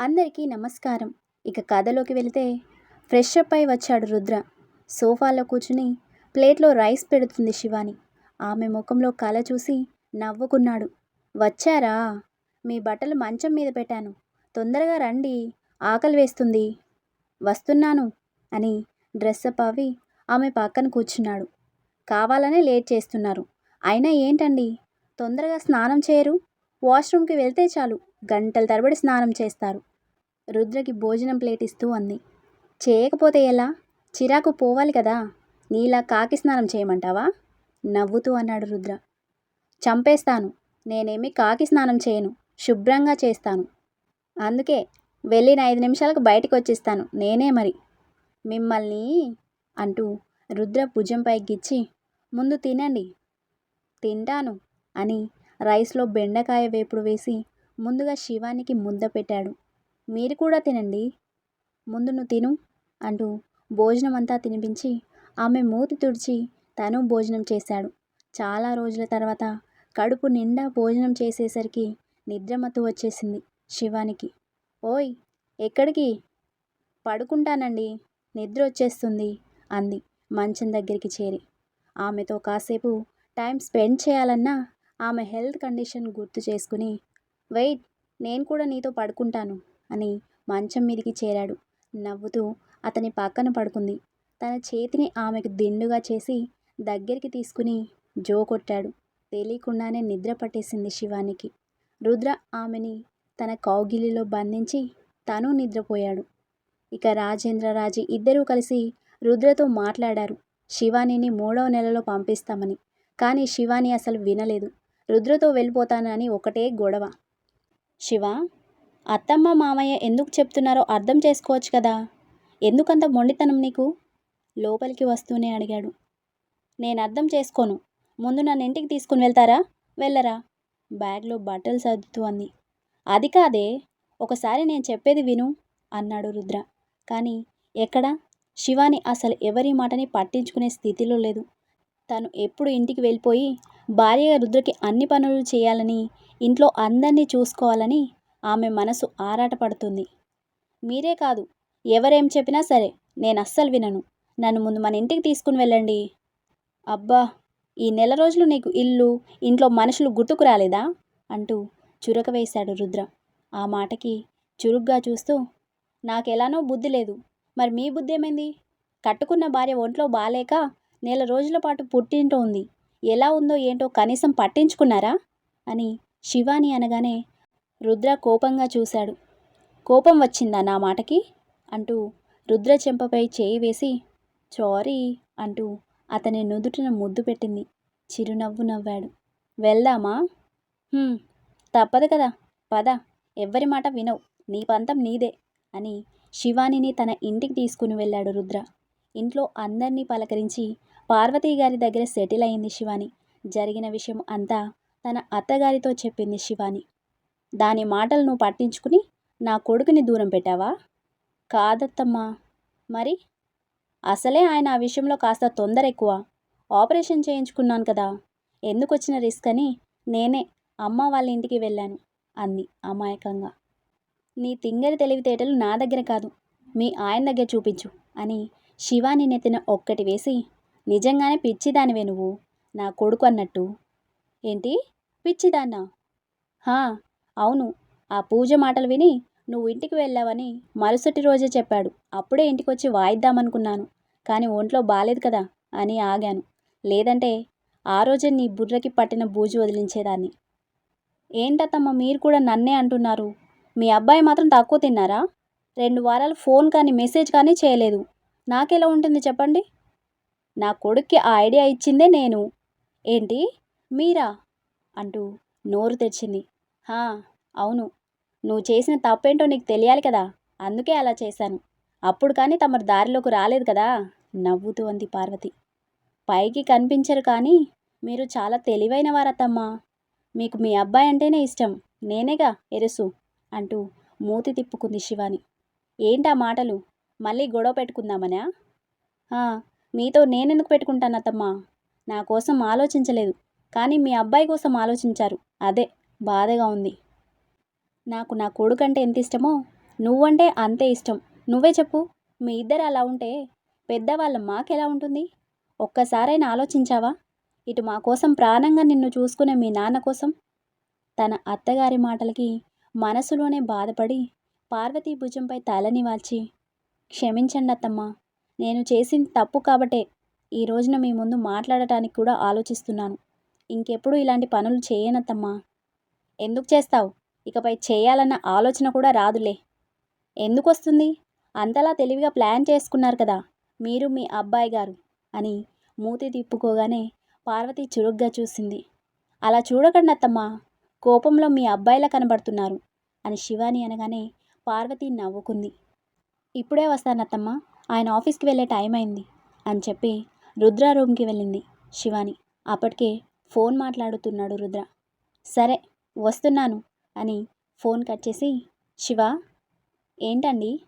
అందరికీ నమస్కారం. ఇక కథలోకి వెళితే ఫ్రెష్ అప్ అయి వచ్చాడు రుద్ర. సోఫాలో కూర్చుని ప్లేట్లో రైస్ పెడుతుంది శివాని. ఆమె ముఖంలో కళ చూసి నవ్వుకున్నాడు. వచ్చారా? మీ బట్టలు మంచం మీద పెట్టాను. తొందరగా రండి. ఆకలి వేస్తుంది. వస్తున్నాను అని డ్రెస్అప్ అవి ఆమె పక్కన కూర్చున్నాడు. కావాలనే లేట్ చేస్తున్నారు. అయినా ఏంటండి? తొందరగా స్నానం చేయరు? వాష్రూమ్కి వెళ్తే చాలు. గంటల తరబడి స్నానం చేస్తారు. రుద్రకి భోజనం ప్లేట్ ఇస్తూ అంది. చేయకపోతే ఎలా? చిరాకు పోవాలి కదా. నీలా కాకి స్నానం చేయమంటావా? నవ్వుతూ అన్నాడు రుద్ర. చంపేస్తాను. నేనేమి కాకి స్నానం చేయను. శుభ్రంగా చేస్తాను. అందుకే వెళ్ళిన ఐదు నిమిషాలకు బయటకు వచ్చేస్తాను. నేనే మరి. మిమ్మల్ని అంటూ రుద్ర భుజంపై గిచ్చి ముందు తినండి. తింటాను అని రైస్లో బెండకాయ వేపుడు వేసి ముందుగా శివానికి ముద్ద పెట్టాడు. మీరు కూడా తినండి. ముందు నువ్వు తిను అంటూ భోజనం అంతా తినిపించి ఆమె మూతి తుడిచి తను భోజనం చేశాడు. చాలా రోజుల తర్వాత కడుపు నిండా భోజనం చేసేసరికి నిద్రమత్తు వచ్చేసింది శివానికి. ఓయ్ ఎక్కడికి? పడుకుంటానండి. నిద్ర వచ్చేస్తుంది అంది మంచం దగ్గరికి చేరి. ఆమెతో కాసేపు టైం స్పెండ్ చేయాలన్నా ఆమె హెల్త్ కండిషన్ గుర్తు చేసుకుని వెయిట్ నేను కూడా నీతో పడుకుంటాను అని మంచం మీదికి చేరాడు. నవ్వుతూ అతని పక్కన పడుకుంది. తన చేతిని ఆమెకు దిండుగా చేసి దగ్గరికి తీసుకుని జో కొట్టాడు. తెలియకుండానే నిద్ర పట్టేసింది శివానికి. రుద్ర ఆమెని తన కౌగిలిలో బంధించి తను నిద్రపోయాడు. ఇక రాజేంద్ర రాజీ ఇద్దరూ కలిసి రుద్రతో మాట్లాడారు. శివానిని మూడవ నెలలో పంపిస్తామని. కానీ శివాని అసలు వినలేదు. రుద్రతో వెళ్ళిపోతానని ఒకటే గొడవ. శివ అత్తమ్మ మామయ్య ఎందుకు చెప్తున్నారో అర్థం చేసుకోవచ్చు కదా? ఎందుకంత మొండితనం నీకు? లోపలికి వస్తూనే అడిగాడు. నేను అర్థం చేసుకోను. ముందు నన్ను ఇంటికి తీసుకుని వెళ్తారా? వెళ్ళరా? బ్యాగ్లో బట్టలు సర్దుతూ అంది. అది కాదే ఒకసారి నేను చెప్పేది విను అన్నాడు రుద్ర. కానీ ఎక్కడ? శివాని అసలు ఎవరి మాటని పట్టించుకునే స్థితిలో లేదు. తను ఎప్పుడు ఇంటికి వెళ్ళిపోయి భార్య రుద్రకి అన్ని పనులు చేయాలని ఇంట్లో అందరినీ చూసుకోవాలని ఆమె మనసు ఆరాటపడుతుంది. మీరే కాదు ఎవరేం చెప్పినా సరే నేను అస్సలు వినను. నన్ను ముందు మన ఇంటికి తీసుకుని వెళ్ళండి. అబ్బా ఈ నెల రోజులు నీకు ఇల్లు ఇంట్లో మనుషులు గుర్తుకు రాలేదా? అంటూ చురక వేశాడు రుద్ర. ఆ మాటకి చురుగ్గా చూస్తూ నాకెలానో బుద్ధి లేదు. మరి మీ బుద్ధి ఏమైంది? కట్టుకున్న భార్య ఒంట్లో బాలేక నెల రోజుల పాటు పుట్టింటో ఉంది ఎలా ఉందో ఏంటో కనీసం పట్టించుకున్నారా? అని శివాని అనగానే రుద్ర కోపంగా చూశాడు. కోపం వచ్చిందా నా మాటకి? అంటూ రుద్ర చెంపపై చేయి వేసి చోరీ అంటూ అతని నుదుటిన ముద్దు పెట్టింది. చిరునవ్వు నవ్వాడు. వెళ్దామా? తప్పదు కదా. పద. ఎవ్వరి మాట వినవు. నీ పంతం నీదే అని శివానిని తన ఇంటికి తీసుకుని వెళ్ళాడు రుద్ర. ఇంట్లో అందరినీ పలకరించి పార్వతీ గారి దగ్గర సెటిల్ అయింది శివాని. జరిగిన విషయం అంతా తన అత్తగారితో చెప్పింది శివాని. దాని మాటలను పట్టించుకుని నా కొడుకుని దూరం పెట్టావా? కాదత్తమ్మా. మరి? అసలే ఆయన ఆ విషయంలో కాస్త తొందర ఎక్కువ. ఆపరేషన్ చేయించుకున్నాను కదా. ఎందుకు వచ్చిన రిస్క్ అని నేనే అమ్మ వాళ్ళ ఇంటికి వెళ్ళాను అంది అమాయకంగా. నీ తింగరి తెలివితేటలు నా దగ్గర కాదు మీ ఆయన దగ్గర చూపించు అని శివాని నెత్తిన ఒక్కటి వేసి నిజంగానే పిచ్చిదానివే నువ్వు. నా కొడుకు అన్నట్టు. ఏంటి? పిచ్చిదానా హా అవును. ఆ పూజ మాటలు విని నువ్వు ఇంటికి వెళ్ళావని మరుసటి రోజే చెప్పాడు. అప్పుడే ఇంటికి వచ్చి వాయిద్దామనుకున్నాను. కానీ ఒంట్లో బాలేదు కదా అని ఆగాను. లేదంటే ఆ రోజే నీ బుర్రకి పట్టిన బూజు వదిలించేదాన్ని. ఏంటత్తమ్మ మీరు కూడా నన్నే అంటున్నారు. మీ అబ్బాయి మాత్రం తక్కువ తిన్నారా? రెండు వారాలు ఫోన్ కానీ మెసేజ్ కానీ చేయలేదు. నాకెలా ఉంటుంది చెప్పండి? నా కొడుక్కి ఆ ఐడియా ఇచ్చిందే నేను. ఏంటి? మీరా? అంటూ నోరు తెరిచింది. హా అవును. నువ్వు చేసిన తప్పేంటో నీకు తెలియాలి కదా. అందుకే అలా చేశాను. అప్పుడు కానీ తమరు దారిలోకి రాలేదు కదా? నవ్వుతూ అంది పార్వతి. పైకి కనిపించరు కానీ మీరు చాలా తెలివైన వారతమ్మా మీకు మీ అబ్బాయి అంటేనే ఇష్టం. నేనేగా ఎరుసు అంటూ మూతి తిప్పుకుంది శివాని. ఏంటా మాటలు? మళ్ళీ గొడవ పెట్టుకుందామనా? మీతో నేనెందుకు పెట్టుకుంటాను అత్తమ్మా? నా కోసం ఆలోచించలేదు. కానీ మీ అబ్బాయి కోసం ఆలోచించారు. అదే బాధగా ఉంది. నాకు నా కొడుకు అంటే ఎంత ఇష్టమో నువ్వంటే అంతే ఇష్టం. నువ్వే చెప్పు మీ ఇద్దరు అలా ఉంటే పెద్దవాళ్ళ మాకెలా ఉంటుంది? ఒక్కసారైనా ఆలోచించావా? ఇటు మా కోసం ప్రాణంగా నిన్ను చూసుకునే మీ నాన్న కోసం తన అత్తగారి మాటలకి మనసులోనే బాధపడి పార్వతీ భుజంపై తలని వాల్చి క్షమించండి అత్తమ్మా నేను చేసింది తప్పు కాబట్టే ఈ రోజున మీ ముందు మాట్లాడటానికి కూడా ఆలోచిస్తున్నాను. ఇంకెప్పుడు ఇలాంటి పనులు చేయనత్తమ్మా. ఎందుకు చేస్తావు? ఇకపై చేయాలన్న ఆలోచన కూడా రాదులే. ఎందుకు వస్తుంది అంతలా తెలివిగా ప్లాన్ చేసుకున్నారు కదా. మీరు మీ అబ్బాయి గారు అని మూతి తిప్పుకోగానే పార్వతి చురుగ్గా చూసింది. అలా చూడకండి అత్తమ్మా కోపంలో మీ అబ్బాయిలా కనబడుతున్నారు అని శివాని అనగానే పార్వతి నవ్వుకుంది. ఇప్పుడే వస్తానత్తమ్మా. ఆయన ఆఫీస్కి వెళ్ళే టైం అయింది అని చెప్పి రుద్ర రూమ్కి వెళ్ళింది శివాని. అప్పటికే ఫోన్ మాట్లాడుతున్నాడు రుద్ర. సరే వస్తున్నాను అని ఫోన్ కట్ చేసి శివ ఏంటండి?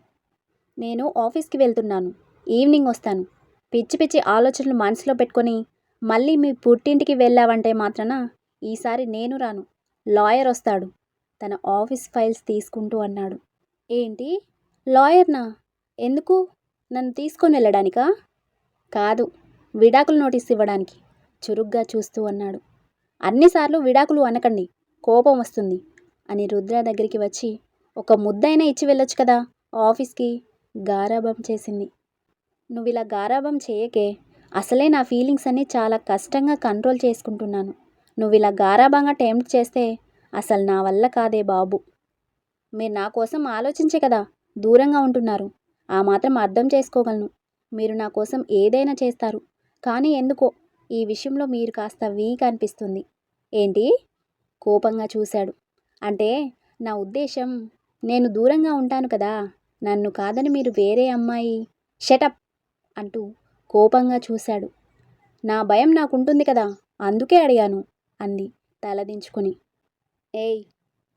నేను ఆఫీస్కి వెళ్తున్నాను ఈవినింగ్ వస్తాను. పిచ్చి పిచ్చి ఆలోచనలు మనసులో పెట్టుకొని మళ్ళీ మీ పుట్టింటికి వెళ్ళావంటే మాత్రాన ఈసారి నేను రాను. లాయర్ వస్తాడు తన ఆఫీస్ ఫైల్స్ తీసుకుంటూ అన్నాడు. ఏంటి? లాయర్నా? ఎందుకు? నన్ను తీసుకొని వెళ్ళడానికా? కాదు విడాకులు నోటీస్ ఇవ్వడానికి. చురుగ్గా చూస్తూ అన్నాడు. అన్నిసార్లు విడాకులు అనకండి కోపం వస్తుంది అని రుద్ర దగ్గరికి వచ్చి ఒక ముద్దైనా ఇచ్చి వెళ్ళొచ్చు కదా ఆఫీస్కి గారాబం చేసింది. నువ్వు ఇలా గారాబం చేయకే అసలే నా ఫీలింగ్స్ అన్నీ చాలా కష్టంగా కంట్రోల్ చేసుకుంటున్నాను. నువ్వు ఇలా గారాబంగా టెంప్ట్ చేస్తే అసలు నా వల్ల కాదే బాబు. మీరు నా కోసం ఆలోచించే కదా దూరంగా ఉంటున్నారు. ఆ మాత్రం అర్థం చేసుకోగలను. మీరు నా కోసం ఏదైనా చేస్తారు. కానీ ఎందుకో ఈ విషయంలో మీరు కాస్త వీక్ అనిపిస్తుంది. ఏంటి? కోపంగా చూశాడు. అంటే నా ఉద్దేశం నేను దూరంగా ఉంటాను కదా. నన్ను కాదని మీరు వేరే అమ్మాయి. షటప్ అంటూ కోపంగా చూశాడు. నా భయం నాకుంటుంది కదా. అందుకే అడిగాను అంది తలదించుకుని ఏయ్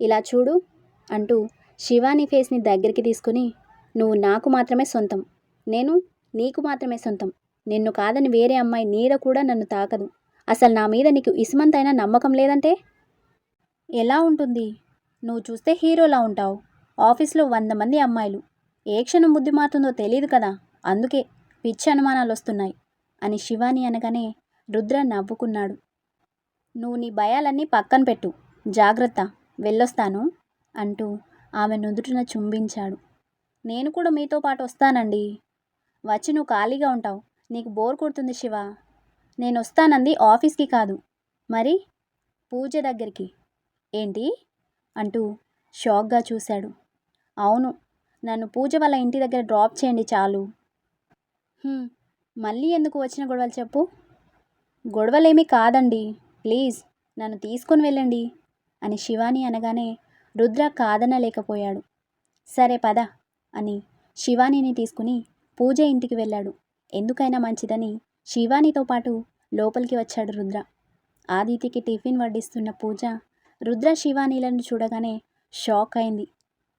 ఇలా చూడు అంటూ శివాని ఫేస్ని దగ్గరికి తీసుకుని నువ్వు నాకు మాత్రమే సొంతం. నేను నీకు మాత్రమే సొంతం. నిన్ను కాదని వేరే అమ్మాయి నీడ కూడా నన్ను తాకదు. అసలు నా మీద నీకు ఇసుమంతైనా నమ్మకం లేదంటే? ఎలా ఉంటుంది? నువ్వు చూస్తే హీరోలా ఉంటావు. ఆఫీస్లో వంద మంది అమ్మాయిలు. ఏ క్షణం బుద్ధి మారుతుందో తెలియదు కదా? అందుకే పిచ్చి అనుమానాలు వస్తున్నాయి అని శివాని అనగానే రుద్ర నవ్వుకున్నాడు. నువ్వు నీ భయాలన్నీ పక్కన పెట్టు. జాగ్రత్త. వెళ్ళొస్తాను అంటూ ఆమె నుదుటిన చుంబించాడు. నేను కూడా మీతో పాటు వస్తానండి. వచ్చి నువ్వు ఖాళీగా ఉంటావు. నీకు బోర్ కొడుతుంది శివ. నేను వస్తానంది ఆఫీస్కి కాదు. మరి? పూజ దగ్గరికి. ఏంటి? అంటూ షాక్గా చూశాడు. అవును నన్ను పూజ వాళ్ళ ఇంటి దగ్గర డ్రాప్ చేయండి చాలు. మళ్ళీ ఎందుకు వచ్చిన గొడవలు చెప్పు? గొడవలేమీ కాదండి. ప్లీజ్ నన్ను తీసుకొని వెళ్ళండి అని శివాని అనగానే రుద్ర కాదనలేకపోయాడు. సరే పద. అని శివానీని తీసుకుని పూజ ఇంటికి వెళ్ళాడు. ఎందుకైనా మంచిదని శివానీతో పాటు లోపలికి వచ్చాడు రుద్ర. ఆదిత్యకి టిఫిన్ వడ్డిస్తున్న పూజ రుద్ర శివానీలను చూడగానే షాక్ అయింది.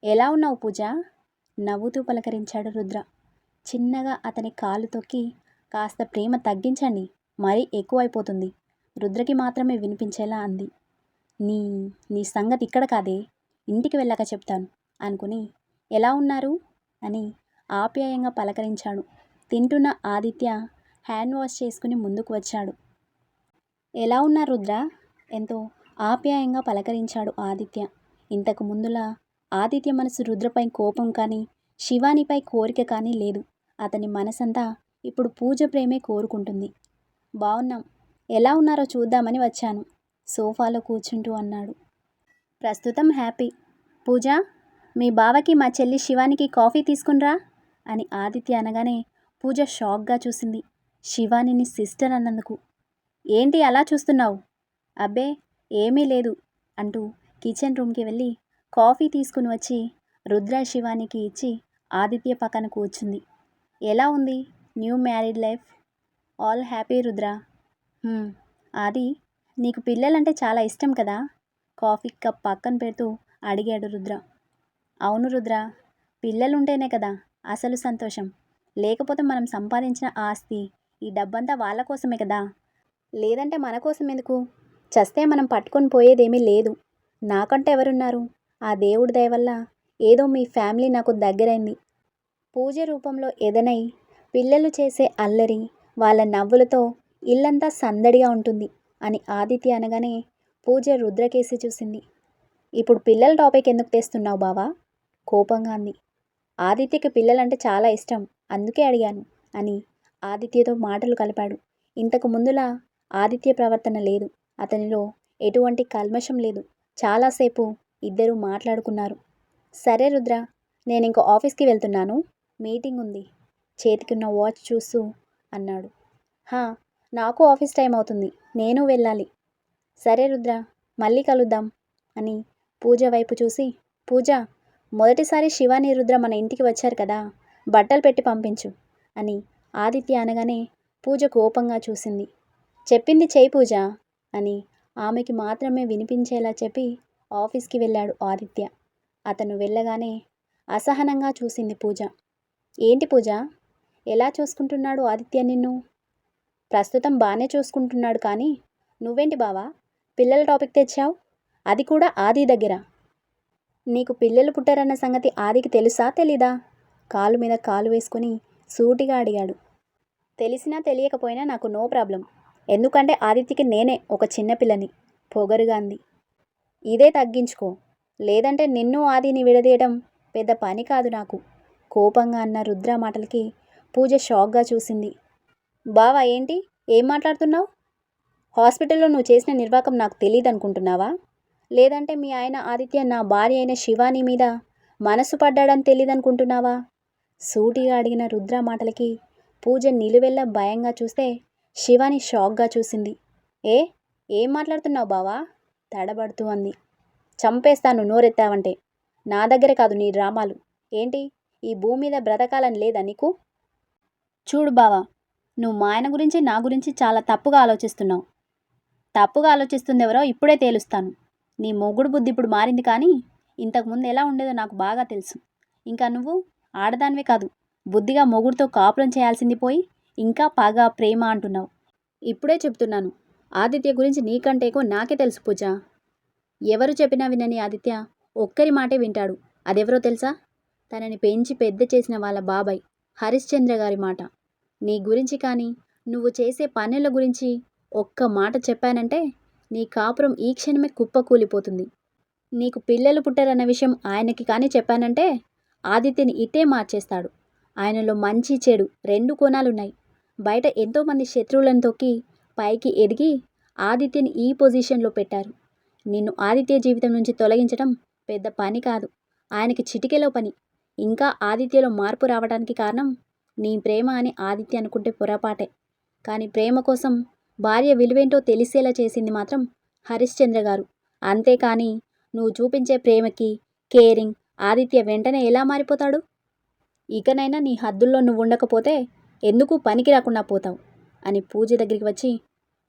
ఎలా ఉన్నావు పూజ? నవ్వుతూ పలకరించాడు రుద్ర. చిన్నగా అతని కాలు తొక్కి కాస్త ప్రేమ తగ్గించండి మరీ ఎక్కువైపోతుంది. రుద్రకి మాత్రమే వినిపించేలా అంది. నీ నీ సంగతి ఇక్కడ కాదే ఇంటికి వెళ్ళాక చెప్తాను అనుకుని ఎలా ఉన్నారు? అని ఆప్యాయంగా పలకరించాడు. తింటున్న ఆదిత్య హ్యాండ్ వాష్ చేసుకుని ముందుకు వచ్చాడు. ఎలా ఉన్నారు రుద్ర? ఎంతో ఆప్యాయంగా పలకరించాడు ఆదిత్య. ఇంతకు ముందులా ఆదిత్య మనసు రుద్రపై కోపం కానీ శివానిపై కోరిక కానీ లేదు. అతని మనసంతా ఇప్పుడు పూజ ప్రేమే కోరుకుంటుంది. బాగున్నాం ఎలా ఉన్నారో చూద్దామని వచ్చాను. సోఫాలో కూర్చుంటూ అన్నాడు. ప్రస్తుతం హ్యాపీ. పూజ? మీ బావకి మా చెల్లి శివానికి కాఫీ తీసుకునిరా అని ఆదిత్య అనగానే పూజ షాక్గా చూసింది. శివానిని సిస్టర్ అన్నందుకు. ఏంటి అలా చూస్తున్నావు? అబ్బే ఏమీ లేదు అంటూ కిచెన్ రూమ్కి వెళ్ళి కాఫీ తీసుకుని వచ్చి రుద్ర శివానికి ఇచ్చి ఆదిత్య పక్కన కూర్చుంది. ఎలా ఉంది? New married life? All happy Rudra. Aadi నీకు పిల్లలంటే చాలా ఇష్టం కదా? కాఫీ కప్ పక్కన పెడుతూ అడిగాడు రుద్ర. అవును రుద్ర పిల్లలుంటేనే కదా అసలు సంతోషం. లేకపోతే మనం సంపాదించిన ఆస్తి ఈ డబ్బంతా వాళ్ళ కోసమే కదా. లేదంటే మన కోసం ఎందుకు? చస్తే మనం పట్టుకొని పోయేదేమీ లేదు. నాకంటే ఎవరున్నారు? ఆ దేవుడి దయ వల్ల ఏదో మీ ఫ్యామిలీ నాకు దగ్గరైంది. పూజ రూపంలో ఎదనై పిల్లలు చేసే అల్లరి వాళ్ళ నవ్వులతో ఇల్లంతా సందడిగా ఉంటుంది అని ఆదిత్య అనగానే పూజ రుద్రకేసి చూసింది. ఇప్పుడు పిల్లల టాపిక్ ఎందుకు తెస్తున్నావు బావా? కోపంగా అంది. ఆదిత్యకి పిల్లలంటే చాలా ఇష్టం. అందుకే అడిగాను అని ఆదిత్యతో మాటలు కలిపాడు. ఇంతకు ముందులా ఆదిత్య ప్రవర్తన లేదు. అతనిలో ఎటువంటి కల్మషం లేదు. చాలాసేపు ఇద్దరూ మాట్లాడుకున్నారు. సరే రుద్ర నేను ఇంకో ఆఫీస్కి వెళ్తున్నాను. మీటింగ్ ఉంది. చేతికున్న వాచ్ చూస్తూ అన్నాడు. హా నాకు ఆఫీస్ టైం అవుతుంది. నేను వెళ్ళాలి. సరే రుద్ర మళ్ళీ కలుద్దాం అని పూజ వైపు చూసి పూజ మొదటిసారి శివాని రుద్ర మన ఇంటికి వచ్చారు కదా బట్టలు పెట్టి పంపించు అని ఆదిత్య అనగానే పూజ కోపంగా చూసింది. చెప్పింది చేయి పూజ అని ఆమెకి మాత్రమే వినిపించేలా చెప్పి ఆఫీస్కి వెళ్ళాడు ఆదిత్య. అతను వెళ్ళగానే అసహనంగా చూసింది పూజ. ఏంటి పూజ? ఎలా చూసుకుంటున్నాడు ఆదిత్య నిన్ను? ప్రస్తుతం బాగానే చూసుకుంటున్నాడు కానీ నువ్వేంటి బావా? పిల్లల టాపిక్ తెచ్చావు? అది కూడా ఆది దగ్గర. నీకు పిల్లలు పుట్టారన్న సంగతి ఆదికి తెలుసా తెలీదా? కాలు మీద కాలు వేసుకుని సూటిగా అడిగాడు. తెలిసినా తెలియకపోయినా నాకు నో ప్రాబ్లం. ఎందుకంటే ఆదిత్యకి నేనే ఒక చిన్నపిల్లని పొగరుగా అంది. ఇదే తగ్గించుకో. లేదంటే నిన్ను ఆదిని విడదీయడం పెద్ద పని కాదు నాకు. కోపంగా అన్న రుద్ర మాటలకి పూజ షాక్గా చూసింది. బావా ఏంటి? ఏం మాట్లాడుతున్నావు? హాస్పిటల్లో నువ్వు చేసిన నిర్వాకం నాకు తెలియదు అనుకుంటున్నావా లేదంటే మీ ఆయన ఆదిత్య నా భార్య అయిన శివాని మీద మనసు పడ్డాడని తెలియదనుకుంటున్నావా సూటిగా అడిగిన రుద్ర మాటలకి పూజ నిలువెల్ల భయంగా చూస్తే శివాని షాక్గా చూసింది. ఏ? ఏం మాట్లాడుతున్నావు బావా? తడబడుతూ అంది. చంపేస్తాను నోరెత్తావంటే. నా దగ్గర కాదు నీ డ్రామాలు. ఏంటి? ఈ భూమి మీద బ్రతకాలని లేదా నీకు? చూడు బావా నువ్వు మా ఆయన గురించి నా గురించి చాలా తప్పుగా ఆలోచిస్తున్నావు. తప్పుగా ఆలోచిస్తుంది ఎవరో ఇప్పుడే తేలుస్తాను. నీ మొగుడు బుద్ధి ఇప్పుడు మారింది కానీ ఇంతకుముందు ఎలా ఉండేదో నాకు బాగా తెలుసు. ఇంకా నువ్వు ఆడదానివే కాదు బుద్ధిగా మొగుడుతో కాపురం చేయాల్సింది పోయి ఇంకా బాగా ప్రేమ అంటున్నావు. ఇప్పుడే చెప్తున్నాను ఆదిత్య గురించి నీకంటే ఎక్కువ నాకే తెలుసు పూజ. ఎవరు చెప్పినా వినని ఆదిత్య ఒక్కరి మాటే వింటాడు. అదెవరో తెలుసా? తనని పెంచి పెద్ద చేసిన వాళ్ళ బాబాయ్ హరిశ్చంద్ర గారి మాట. నీ గురించి కానీ నువ్వు చేసే పనుల గురించి ఒక్క మాట చెప్పానంటే నీ కాపురం ఈ క్షణమే కుప్పకూలిపోతుంది. నీకు పిల్లలు పుట్టారన్న విషయం ఆయనకి కానీ చెప్పానంటే ఆదిత్యని ఇట్టే మార్చేస్తాడు. ఆయనలో మంచి చెడు రెండు కోణాలున్నాయి. బయట ఎంతోమంది శత్రువులను తొక్కి పైకి ఎదిగి ఆదిత్యని ఈ పొజిషన్లో పెట్టారు. నిన్ను ఆదిత్య జీవితం నుంచి తొలగించడం పెద్ద పని కాదు. ఆయనకి చిటికెలో పని. ఇంకా ఆదిత్యలో మార్పు రావడానికి కారణం నీ ప్రేమ అని ఆదిత్య అనుకుంటే పొరపాటే. కానీ ప్రేమ కోసం భార్య విలువేంటో తెలిసేలా చేసింది మాత్రం హరిశ్చంద్ర గారు. అంతేకాని నువ్వు చూపించే ప్రేమకి కేరింగ్ ఆదిత్య వెంటనే ఎలా మారిపోతాడు? ఇకనైనా నీ హద్దుల్లో నువ్వు ఉండకపోతే ఎందుకు పనికి రాకుండా పోతావు? అని పూజ దగ్గరికి వచ్చి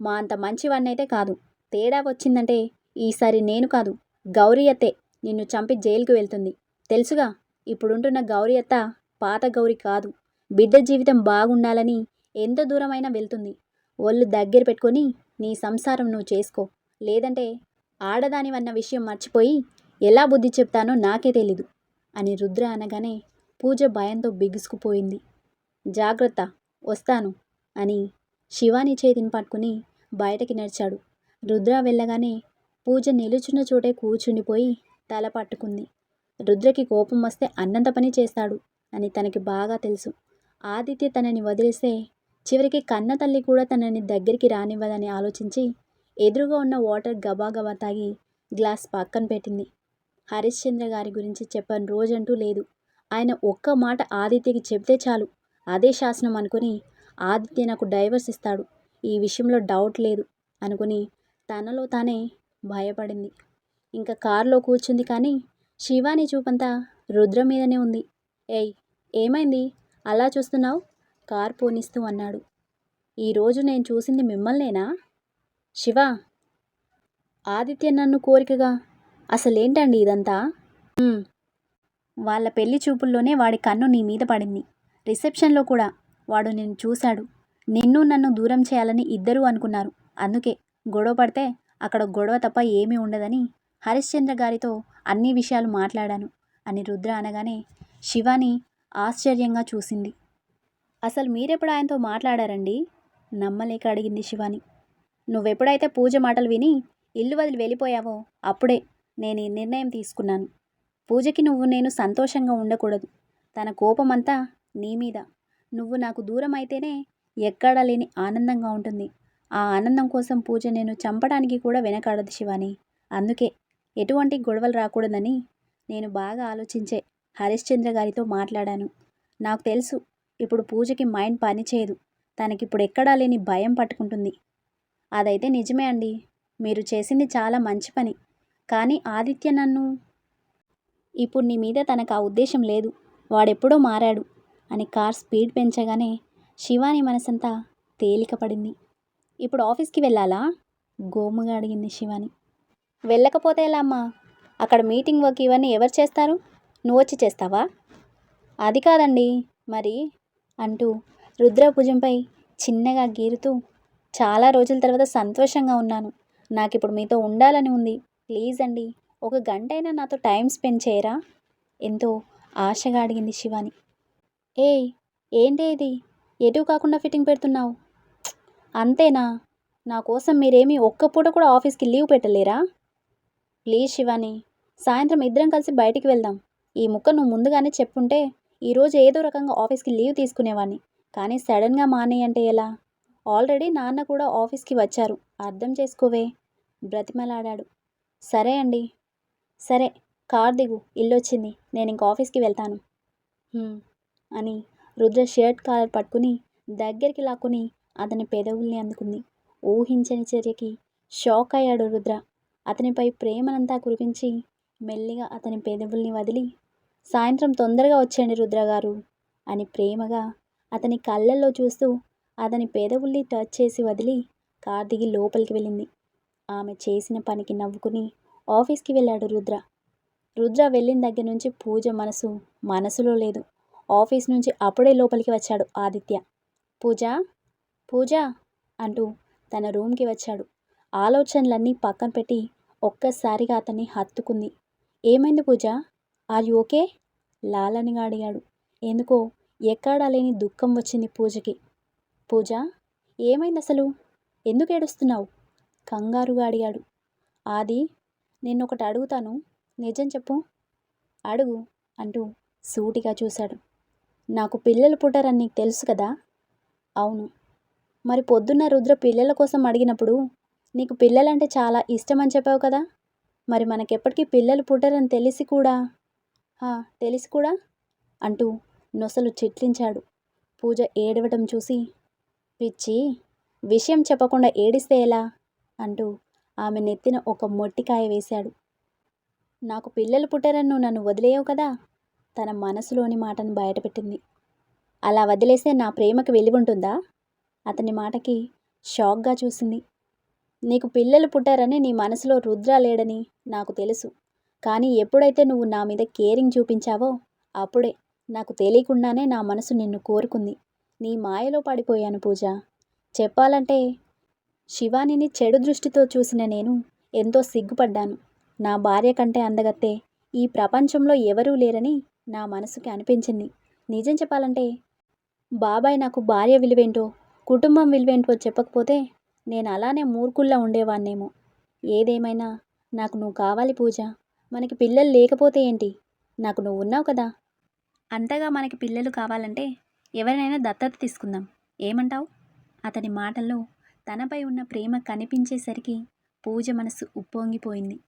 మా అంత మంచివాణ్ణైతే కాదు. తేడా వచ్చిందంటే ఈసారి నేను కాదు గౌరీ అత్తే నిన్ను చంపి జైలుకి వెళ్తుంది. తెలుసుగా ఇప్పుడుంటున్న గౌరీ అత్త పాత గౌరి కాదు. బిడ్డ జీవితం బాగుండాలని ఎంత దూరమైనా వెళ్తుంది. ఒళ్ళు దగ్గర పెట్టుకొని నీ సంసారం నువ్వు చేసుకో. లేదంటే ఆడదానివన్న విషయం మర్చిపోయి ఎలా బుద్ధి చెప్తానో నాకే తెలీదు అని రుద్ర అనగానే పూజ భయంతో బిగుసుకుపోయింది. జాగ్రత్త వస్తాను అని శివాని చేతిని పట్టుకుని బయటకి నడిచాడు. రుద్ర వెళ్ళగానే పూజ నిలుచున్న చోటే కూర్చుండిపోయి తల పట్టుకుంది. రుద్రకి కోపం వస్తే అన్నంత పని చేస్తాడు అని తనకి బాగా తెలుసు. ఆదిత్య తనని వదిలేస్తే చివరికి కన్న తల్లి కూడా తనని దగ్గరికి రానివ్వదని ఆలోచించి ఎదురుగా ఉన్న వాటర్ గబాగబా తాగి గ్లాస్ పక్కన పెట్టింది. హరిశ్చంద్ర గారి గురించి చెప్పని రోజంటూ లేదు. ఆయన ఒక్క మాట ఆదిత్యకి చెబితే చాలు. అదే శాసనం అనుకుని ఆదిత్య నాకు డైవర్స్ ఇస్తాడు. ఈ విషయంలో డౌట్ లేదు అనుకుని తనలో తానే భయపడింది. ఇంకా కారులో కూర్చుంది కానీ శివాని చూపంతా రుద్ర మీదనే ఉంది. ఏయ్ ఏమైంది? అలా చూస్తున్నావు? కార్ పోనిస్తూ అన్నాడు. ఈరోజు నేను చూసింది మిమ్మల్నేనా? శివ! ఆదిత్య నన్ను కోరికగా అసలేంటండి ఇదంతా? వాళ్ళ పెళ్ళి చూపుల్లోనే వాడి కన్ను నీ మీద పడింది. రిసెప్షన్లో కూడా వాడు నిన్ను చూశాడు. నిన్ను నన్ను దూరం చేయాలని ఇద్దరూ అనుకున్నారు. అందుకే గొడవ పడితే అక్కడ గొడవ తప్ప ఏమీ ఉండదని హరిశ్చంద్ర గారితో అన్ని విషయాలు మాట్లాడాను అని రుద్ర అనగానే శివాని ఆశ్చర్యంగా చూసింది. అసలు మీరెప్పుడు ఆయనతో మాట్లాడారండి? నమ్మలేక అడిగింది శివాని. నువ్వెప్పుడైతే పూజ మాటలు విని ఇల్లు వదిలి వెళ్ళిపోయావో అప్పుడే నేను ఈ నిర్ణయం తీసుకున్నాను. పూజకి నువ్వు నేను సంతోషంగా ఉండకూడదు. తన కోపమంతా నీ మీద. నువ్వు నాకు దూరం అయితేనే ఎక్కడా లేని ఆనందంగా ఉంటుంది. ఆ ఆనందం కోసం పూజ నేను చంపడానికి కూడా వెనకాడదు శివాని. అందుకే ఎటువంటి గొడవలు రాకూడదని నేను బాగా ఆలోచించే హరిశ్చంద్ర గారితో మాట్లాడాను. నాకు తెలుసు ఇప్పుడు పూజకి మైండ్ పనిచేయదు తనకిప్పుడు ఎక్కడా లేని భయం పట్టుకుంటుంది. అదైతే నిజమే అండి. మీరు చేసింది చాలా మంచి పని. కానీ ఆదిత్య నన్ను ఇప్పుడు నీ మీద తనకు ఆ ఉద్దేశం లేదు. వాడెప్పుడో మారాడు. అని కార్ స్పీడ్ పెంచగానే శివాని మనసంతా తేలిక పడింది ఇప్పుడు ఆఫీస్కి వెళ్ళాలా? గోముగా అడిగింది శివాని. వెళ్ళకపోతే ఎలా అమ్మా? అక్కడ మీటింగ్ వర్క్ ఇవన్నీ ఎవరు చేస్తారు? నువ్వు వచ్చి చేస్తావా? అది కాదండి. మరి అంటూ రుద్ర భుజంపై చిన్నగా గీరుతూ చాలా రోజుల తర్వాత సంతోషంగా ఉన్నాను. నాకు ఇప్పుడు మీతో ఉండాలని ఉంది. ప్లీజ్ అండి ఒక గంట అయినా నాతో టైం స్పెండ్ చేయరా ఎంతో ఆశగా అడిగింది శివాని. ఏయ్ ఏంటి ఇది? ఎటు కాకుండా ఫిట్టింగ్ పెడుతున్నావు? అంతేనా? నా కోసం మీరేమీ ఒక్క పూట కూడా ఆఫీస్కి లీవ్ పెట్టలేరా ప్లీజ్ శివాని సాయంత్రం ఇద్దరం కలిసి బయటికి వెళ్దాం. ఈ ముక్క నువ్వు ముందుగానే చెప్పుంటే ఈరోజు ఏదో రకంగా ఆఫీస్కి లీవ్ తీసుకునేవాడిని కానీ సడన్గా మానేయంటే ఎలా? ఆల్రెడీ నాన్న కూడా ఆఫీస్కి వచ్చారు. అర్థం చేసుకోవే. బ్రతిమలాడాడు. సరే అండి. సరే కార్ దిగు. ఇల్లు వచ్చింది నేను ఇంక ఆఫీస్కి వెళ్తాను. అని రుద్ర షర్ట్ కాలర్ పట్టుకుని దగ్గరికి లాక్కుని అతని పెదవుల్ని అందుకుంది. ఊహించని చర్యకి షాక్ అయ్యాడు రుద్ర. అతనిపై ప్రేమనంతా కురిపించి మెల్లిగా అతని పెదవుల్ని వదిలి సాయంత్రం తొందరగా వచ్చేయండి రుద్ర గారు అని ప్రేమగా అతని కళ్ళల్లో చూస్తూ అతని పెదవుల్ని టచ్ చేసి వదిలి కార్ దిగి లోపలికి వెళ్ళింది. ఆమె చేసిన పనికి నవ్వుకుని ఆఫీస్కి వెళ్ళాడు రుద్ర. రుద్ర వెళ్ళిన దగ్గర నుంచి పూజ మనసు మనసులో లేదు. ఆఫీస్ నుంచి అప్పుడే లోపలికి వచ్చాడు ఆదిత్య. పూజ? పూజ? అంటూ తన రూమ్కి వచ్చాడు. ఆలోచనలన్నీ పక్కన పెట్టి ఒక్కసారిగా అతన్ని హత్తుకుంది. ఏమైంది పూజ? Are you okay? లాలనిగా అడిగాడు. ఎందుకో? ఎక్కడా లేని దుఃఖం వచ్చింది పూజకి. పూజ? ఏమైంది అసలు? ఎందుకు ఏడుస్తున్నావు? కంగారుగా అడిగాడు. ఆది నిన్నొకటి అడుగుతాను. నిజం చెప్పు. అడుగు అంటూ సూటిగా చూశాడు. నాకు పిల్లలు పుట్టారని నీకు తెలుసు కదా? అవును. మరి పొద్దున్న రుద్ర పిల్లల కోసం అడిగినప్పుడు నీకు పిల్లలంటే చాలా ఇష్టమని చెప్పావు కదా? మరి మనకెప్పటికీ పిల్లలు పుట్టరని తెలిసి కూడా తెలిసి కూడా అంటూ నొసలు చిట్లించాడు. పూజ ఏడవటం చూసి పిచ్చి విషయం చెప్పకుండా ఏడిస్తే ఎలా? అంటూ ఆమె నెత్తిన ఒక మొట్టికాయ వేశాడు. నాకు పిల్లలు పుట్టారని నువ్వు నన్ను వదిలేయవు కదా? తన మనసులోని మాటను బయటపెట్టింది. అలా వదిలేస్తే నా ప్రేమకు వెలివుంటుందా అతని మాటకి షాక్గా చూసింది. నీకు పిల్లలు పుట్టారని నీ మనసులో రుద్ర లేడని నాకు తెలుసు. కానీ ఎప్పుడైతే నువ్వు నా మీద కేరింగ్ చూపించావో అప్పుడే నాకు తెలియకుండానే నా మనసు నిన్ను కోరుకుంది. నీ మాయలో పడిపోయాను పూజ. చెప్పాలంటే శివానిని చెడు దృష్టితో చూసిన నేను ఎంతో సిగ్గుపడ్డాను. నా భార్య కంటే అందగత్తే ఈ ప్రపంచంలో ఎవరూ లేరని నా మనసుకి అనిపించింది. నిజం చెప్పాలంటే బాబాయ్ నాకు భార్య విలువేంటో కుటుంబం విలువేంటో చెప్పకపోతే నేను అలానే మూర్ఖుల్లా ఉండేవాన్నేమో. ఏదేమైనా నాకు నువ్వు కావాలి పూజ. మనకి పిల్లలు లేకపోతే ఏంటి? నాకు నువ్వు ఉన్నావు కదా. అంతగా మనకి పిల్లలు కావాలంటే ఎవరినైనా దత్తత తీసుకుందాం. ఏమంటావు? అతని మాటల్లో తనపై ఉన్న ప్రేమ కనిపించేసరికి పూజ మనసు ఉప్పొంగిపోయింది.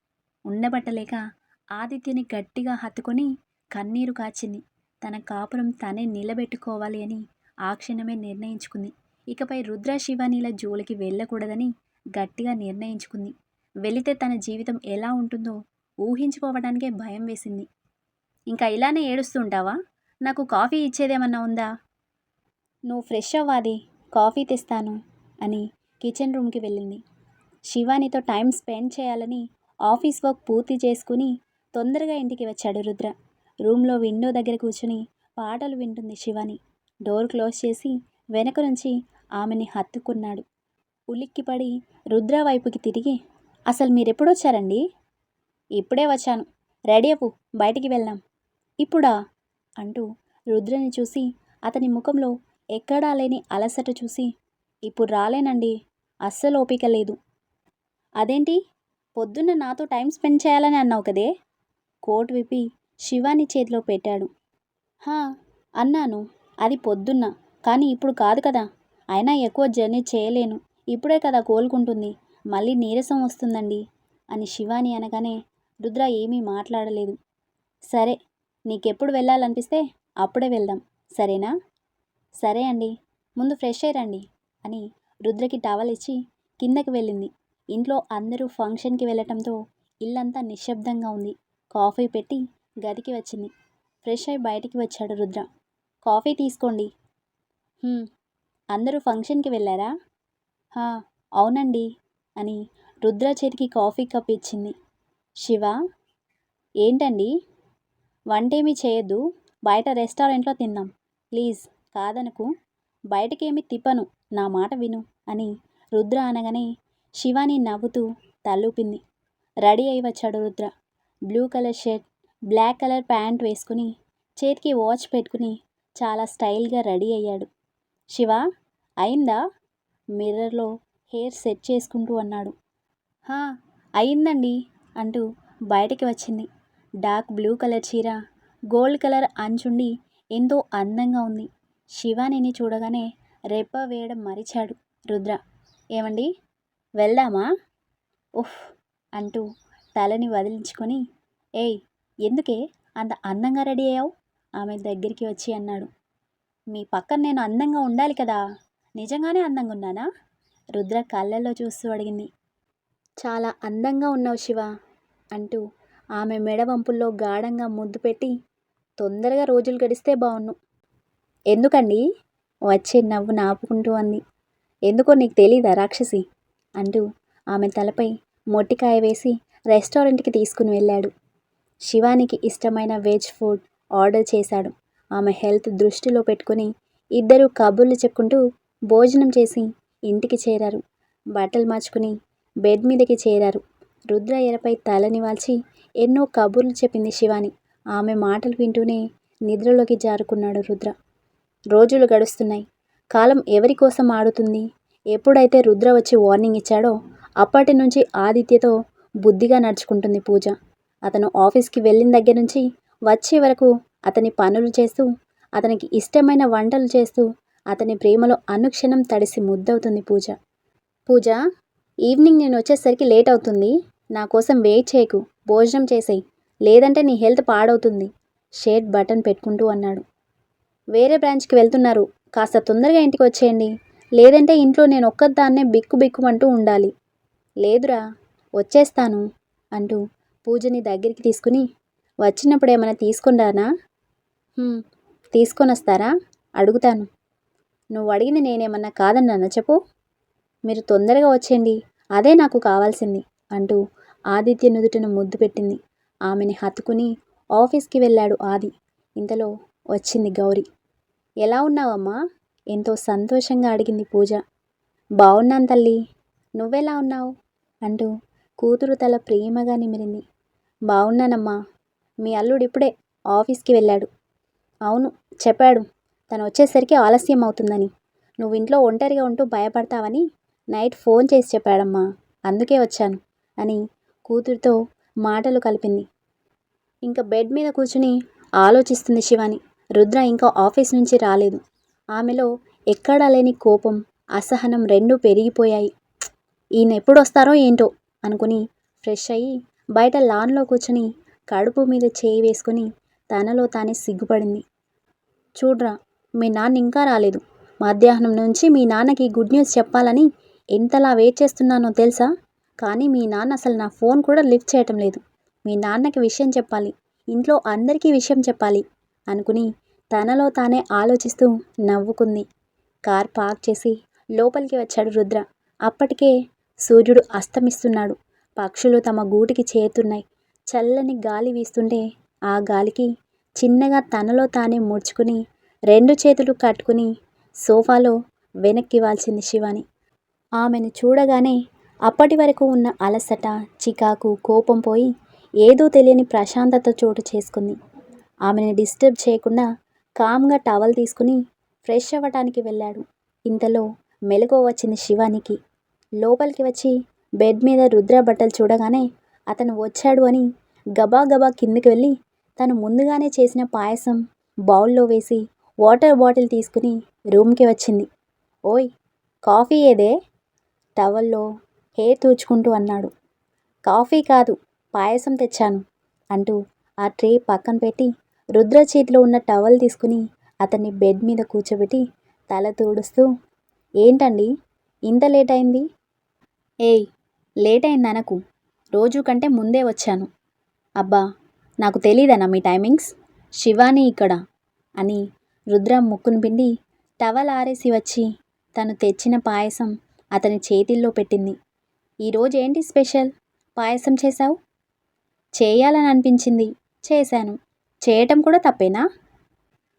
ఉండబట్టలేక ఆదిత్యని గట్టిగా హత్తుకొని కన్నీరు కాచింది. తన కాపురం తనే నిలబెట్టుకోవాలి అని ఆ క్షణమే నిర్ణయించుకుంది. ఇకపై రుద్ర శివానీల జోలికి వెళ్ళకూడదని గట్టిగా నిర్ణయించుకుంది. వెళితే తన జీవితం ఎలా ఉంటుందో ఊహించుకోవడానికే భయం వేసింది. ఇంకా ఇలానే ఏడుస్తూ ఉంటావా నాకు కాఫీ ఇచ్చేదేమన్నా ఉందా? నువ్వు ఫ్రెష్ అవ్వాలి కాఫీ తెస్తాను అని కిచెన్ రూమ్కి వెళ్ళింది. శివానితో టైం స్పెండ్ చేయాలని ఆఫీస్ వర్క్ పూర్తి చేసుకుని తొందరగా ఇంటికి వచ్చాడు రుద్ర. రూమ్లో విండో దగ్గర కూర్చుని పాటలు వింటుంది శివాని. డోర్ క్లోజ్ చేసి వెనక నుంచి ఆమెని హత్తుకున్నాడు. ఉలిక్కిపడి రుద్ర వైపుకి తిరిగి అసలు మీరెప్పుడొచ్చారండి? ఇప్పుడే వచ్చాను. రెడీ అవ్వు బయటికి వెళ్దాం. ఇప్పుడా? అంటూ రుద్రని చూసి అతని ముఖంలో ఎక్కడా లేని అలసట చూసి ఇప్పుడు రాలేనండి అస్సలు ఓపిక లేదు. అదేంటి? పొద్దున్న నాతో టైం స్పెండ్ చేయాలని అన్నావు కదే? కోట్ విప్పి శివాని చేతిలో పెట్టాడు. హా అన్నాను. అది పొద్దున్న కానీ ఇప్పుడు కాదు కదా. అయినా ఎక్కువ జర్నీ చేయలేను. ఇప్పుడే కదా కోలుకుంటుంది. మళ్ళీ నీరసం వస్తుందండి అని శివాని అనగానే రుద్ర ఏమీ మాట్లాడలేదు. సరే నీకెప్పుడు వెళ్ళాలనిపిస్తే అప్పుడే వెళ్దాం సరేనా? సరే అండి ముందు ఫ్రెష్ అయ్యండి అని రుద్రకి టవల్ ఇచ్చి కిందకి వెళ్ళింది. ఇంట్లో అందరూ ఫంక్షన్కి వెళ్ళటంతో ఇల్లంతా నిశ్శబ్దంగా ఉంది. కాఫీ పెట్టి గదికి వచ్చింది. ఫ్రెష్ అయి బయటికి వచ్చాడు రుద్ర. కాఫీ తీసుకోండి. అందరూ ఫంక్షన్కి వెళ్ళారా? అవునండి అని రుద్ర చేతికి కాఫీ కప్ ఇచ్చింది. శివ ఏంటండి? వంటేమీ చేయొద్దు. బయట రెస్టారెంట్లో తిందాం. ప్లీజ్ కాదనకు. బయటకేమి తిప్పను. నా మాట విను అని రుద్ర అనగానే శివాని నవ్వుతూ తల్లూపింది రెడీ అయి వచ్చాడు Rudra. Blue colour shirt black colour pant వేసుకుని చేతికి వాచ్ పెట్టుకుని చాలా స్టైల్గా రెడీ అయ్యాడు. శివ అయిందా? మిర్రర్లో హెయిర్ సెట్ చేసుకుంటూ అన్నాడు. హా అయిందండి. అంటూ బయటికి వచ్చింది. డార్క్ బ్లూ కలర్ చీర గోల్డ్ కలర్ అంచుండి ఎంతో అందంగా ఉంది. శివానిని చూడగానే రెప్ప వేయడం మరిచాడు రుద్ర. ఏమండి? వెళ్దామా? ఉఫ్ అంటూ తలని వదిలించుకొని ఏయ్ ఎందుకే అంత అందంగా రెడీ అయ్యావు? ఆమె దగ్గరికి వచ్చి అన్నాడు. మీ పక్కన నేను అందంగా ఉండాలి కదా? నిజంగానే అందంగా ఉన్నానా? రుద్ర కళ్ళల్లో చూస్తూ అడిగింది. చాలా అందంగా ఉన్నావు శివ. అంటూ ఆమె మెడవంపుల్లో గాఢంగా ముద్దు పెట్టి తొందరగా రోజులు గడిస్తే బాగున్ను ఎందుకండి? వచ్చే నవ్వు నాపుకుంటూ అంది. ఎందుకో నీకు తెలీదా రాక్షసి? అంటూ ఆమె తలపై మొట్టికాయ వేసి రెస్టారెంట్కి తీసుకుని వెళ్ళాడు. శివానికి ఇష్టమైన వెజ్ ఫుడ్ ఆర్డర్ చేశాడు. ఆమె హెల్త్ దృష్టిలో పెట్టుకుని ఇద్దరు కబుర్లు చెప్పుకుంటూ భోజనం చేసి ఇంటికి చేరారు. బట్టలు మార్చుకుని బెడ్ మీదకి చేరారు. రుద్ర ఎరపై తలని వాల్చి ఎన్నో కబుర్లు చెప్పింది శివాని. ఆమె మాటలు వింటూనే నిద్రలోకి జారుకున్నాడు రుద్ర. రోజులు గడుస్తున్నాయి. కాలం ఎవరి కోసం ఆడుతుంది? ఎప్పుడైతే రుద్ర వచ్చి వార్నింగ్ ఇచ్చాడో అప్పటి నుంచి ఆదిత్యతో బుద్ధిగా నడుచుకుంటుంది పూజ. అతను ఆఫీస్కి వెళ్ళిన దగ్గర నుంచి వచ్చే వరకు అతని పనులు చేస్తూ అతనికి ఇష్టమైన వంటలు చేస్తూ అతని ప్రేమలో అనుక్షణం తడిసి ముద్దవుతుంది పూజ. పూజ ఈవినింగ్ నేను వచ్చేసరికి లేట్ అవుతుంది. నా కోసం వెయిట్ చేయకు భోజనం చేసేయి లేదంటే నీ హెల్త్ పాడవుతుంది షేడ్ బటన్ పెట్టుకుంటూ అన్నాడు. వేరే బ్రాంచ్కి వెళ్తున్నారు కాస్త తొందరగా ఇంటికి వచ్చేయండి లేదంటే ఇంట్లో నేను ఒక్కదాన్నే బిక్కు బిక్కుమంటూ ఉండాలి. లేదురా వచ్చేస్తాను అంటూ పూజని దగ్గరికి తీసుకుని వచ్చినప్పుడు ఏమైనా తీసుకుండానా తీసుకొని వస్తారా అడుగుతాను. నువ్వు అడిగిన నేనేమన్నా కాదన్నానా చెప్పు? మీరు తొందరగా వచ్చేయండి అదే నాకు కావాల్సింది అంటూ ఆదిత్య నుదుటిన ముద్దు పెట్టింది. ఆమెని హత్తుకుని ఆఫీస్కి వెళ్ళాడు ఆది. ఇంతలో వచ్చింది గౌరీ. ఎలా ఉన్నావమ్మా? ఎంతో సంతోషంగా అడిగింది పూజ. బాగున్నాను తల్లి. నువ్వెలా ఉన్నావు? అంటూ కూతురు తల ప్రేమగా నిమిరింది. బాగున్నానమ్మా మీ అల్లుడు ఇప్పుడే ఆఫీస్కి వెళ్ళాడు. అవును చెప్పాడు. తను వచ్చేసరికి ఆలస్యం అవుతుందని. నువ్వు ఇంట్లో ఒంటరిగా ఉంటూ భయపడతావని నైట్ ఫోన్ చేసి చెప్పాడమ్మా. అందుకే వచ్చాను అని కూతురితో మాటలు కలిపింది. ఇంకా బెడ్ మీద కూర్చుని ఆలోచిస్తుంది శివాని. రుద్ర ఇంకా ఆఫీస్ నుంచి రాలేదు. ఆమెలో ఎక్కడా లేని కోపం అసహనం రెండూ పెరిగిపోయాయి. ఈయన ఎప్పుడు వస్తారో ఏంటో అనుకుని ఫ్రెష్ అయ్యి బయట లాన్లో కూర్చుని కడుపు మీద చేయి వేసుకుని తనలో తానే సిగ్గుపడింది. చూడ్రా మీ నాన్న ఇంకా రాలేదు. మధ్యాహ్నం నుంచి మీ నాన్నకి గుడ్ న్యూస్ చెప్పాలని ఎంతలా వెయిట్ చేస్తున్నానో తెలుసా? కానీ మీ నాన్న అసలు నా ఫోన్ కూడా లిఫ్ట్ చేయటం లేదు. మీ నాన్నకి విషయం చెప్పాలి. ఇంట్లో అందరికీ విషయం చెప్పాలి అనుకుని తనలో తానే ఆలోచిస్తూ నవ్వుకుంది. కార్ పార్క్ చేసి లోపలికి వచ్చాడు రుద్ర. అప్పటికే సూర్యుడు అస్తమిస్తున్నాడు. పక్షులు తమ గూటికి చేరుతున్నాయి. చల్లని గాలి వీస్తుంటే ఆ గాలికి చిన్నగా తనలో తానే ముడుచుకుని రెండు చేతులు కట్టుకుని సోఫాలో వెనక్కి వాల్చింది శివాని. ఆమెను చూడగానే అప్పటి వరకు ఉన్న అలసట చికాకు కోపం పోయి ఏదో తెలియని ప్రశాంతత చోటు చేసుకుంది. ఆమెను డిస్టర్బ్ చేయకుండా కామ్గా టవల్ తీసుకుని ఫ్రెష్ అవ్వటానికి వెళ్ళాడు. ఇంతలో మెలకువ వచ్చింది శివానికి. లోపలికి వచ్చి బెడ్ మీద రుద్ర బట్టలు చూడగానే అతను వచ్చాడు అని గబా గబా కిందికి వెళ్ళి తను ముందుగానే చేసిన పాయసం బౌల్లో వేసి వాటర్ బాటిల్ తీసుకుని రూమ్కి వచ్చింది. ఓయ్ కాఫీ ఏదే? టవల్లో హెయిర్ తూచుకుంటూ అన్నాడు. కాఫీ కాదు పాయసం తెచ్చాను అంటూ ఆ ట్రే పక్కన పెట్టి రుద్ర చేతిలో ఉన్న టవల్ తీసుకుని అతన్ని బెడ్ మీద కూర్చోబెట్టి తల తూడుస్తూ ఏంటండి? ఇంత లేట్ అయింది? ఏయ్ లేట్ అయింది అనకు. రోజు కంటే ముందే వచ్చాను. అబ్బా నాకు తెలీదనా మీ టైమింగ్స్? శివాని ఇక్కడ అని రుద్ర ముక్కును పిండి టవల్ ఆరేసి వచ్చి తను తెచ్చిన పాయసం అతని చేతిల్లో పెట్టింది. ఈరోజు ఏంటి స్పెషల్? పాయసం చేశావు? చేయాలని అనిపించింది. చేశాను. చేయటం కూడా తప్పేనా?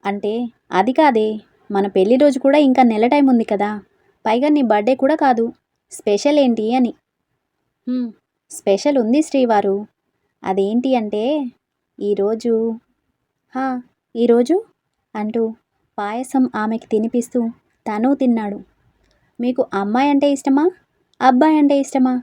అంటే అది కాదే. మన పెళ్ళి రోజు కూడా ఇంకా నెల టైం ఉంది కదా. పైగా నీ బర్త్డే కూడా కాదు. స్పెషల్ ఏంటి అని. స్పెషల్ ఉంది శ్రీవారు. అదేంటి అంటే ఈరోజు "హా, ఈరోజు అంటూ పాయసం ఆమెకి తినిపిస్తూ తను తిన్నాడు. మీకు అమ్మాయి అంటే ఇష్టమా? అబ్బాయి అంటే ఇష్టమా?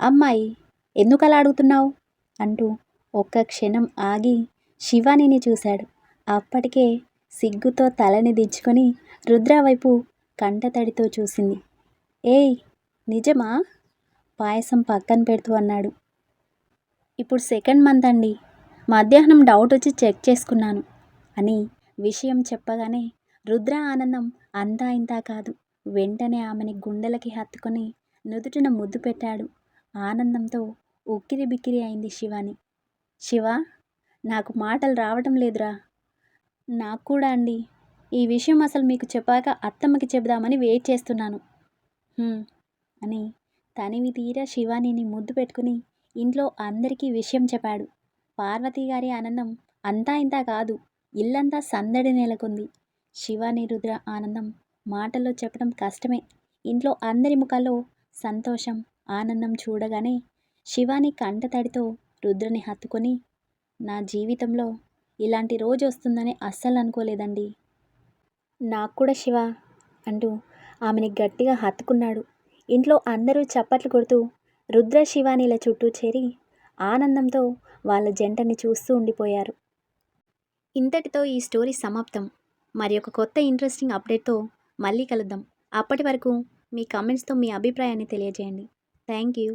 అమ్మాయి ఎందుకు అలా అడుగుతున్నావు? అంటూ ఒక్క క్షణం ఆగి శివానిని చూశాడు. అప్పటికే సిగ్గుతో తలని దించుకొని రుద్ర వైపు కంటతడితో చూసింది. ఏయ్ నిజమా? పాయసం పక్కన పెడుతూ అన్నాడు. ఇప్పుడు సెకండ్ మంత్ అండి. మధ్యాహ్నం డౌట్ వచ్చి చెక్ చేసుకున్నాను అని విషయం చెప్పగానే రుద్ర ఆనందం అంతా ఇంతా కాదు. వెంటనే ఆమెని గుండెలకి హత్తుకొని నుదుటిన ముద్దు పెట్టాడు. ఆనందంతో ఉక్కిరి బిక్కిరి అయింది శివాని. శివ నాకు మాటలు రావటం లేదురా. నాకు కూడా అండి. ఈ విషయం అసలు మీకు చెప్పాక అత్తమ్మకి చెబుదామని వెయిట్ చేస్తున్నాను. అని తనివి తీరా శివానిని ముద్దు పెట్టుకుని ఇంట్లో అందరికీ విషయం చెప్పాడు. పార్వతి గారి ఆనందం అంతా ఇంతా కాదు ఇల్లంతా సందడి నెలకొంది. శివాని రుద్ర ఆనందం మాటల్లో చెప్పడం కష్టమే. ఇంట్లో అందరి ముఖాల్లో సంతోషం ఆనందం చూడగానే శివాని కంటతడితో రుద్రని హత్తుకొని నా జీవితంలో ఇలాంటి రోజు వస్తుందని అస్సలు అనుకోలేదండి. నాకు కూడా శివ అంటూ ఆమెని గట్టిగా హత్తుకున్నాడు. ఇంట్లో అందరూ చప్పట్లు కొడుతూ రుద్ర శివానీల చుట్టూ చేరి ఆనందంతో వాళ్ళ జంటని చూస్తూ ఉండిపోయారు. ఇంతటితో ఈ స్టోరీ సమాప్తం. మరి ఒక కొత్త ఇంట్రెస్టింగ్ అప్డేట్తో మళ్ళీ కలుద్దాం. అప్పటి వరకు మీ కమెంట్స్తో మీ అభిప్రాయాన్ని తెలియజేయండి. Thank you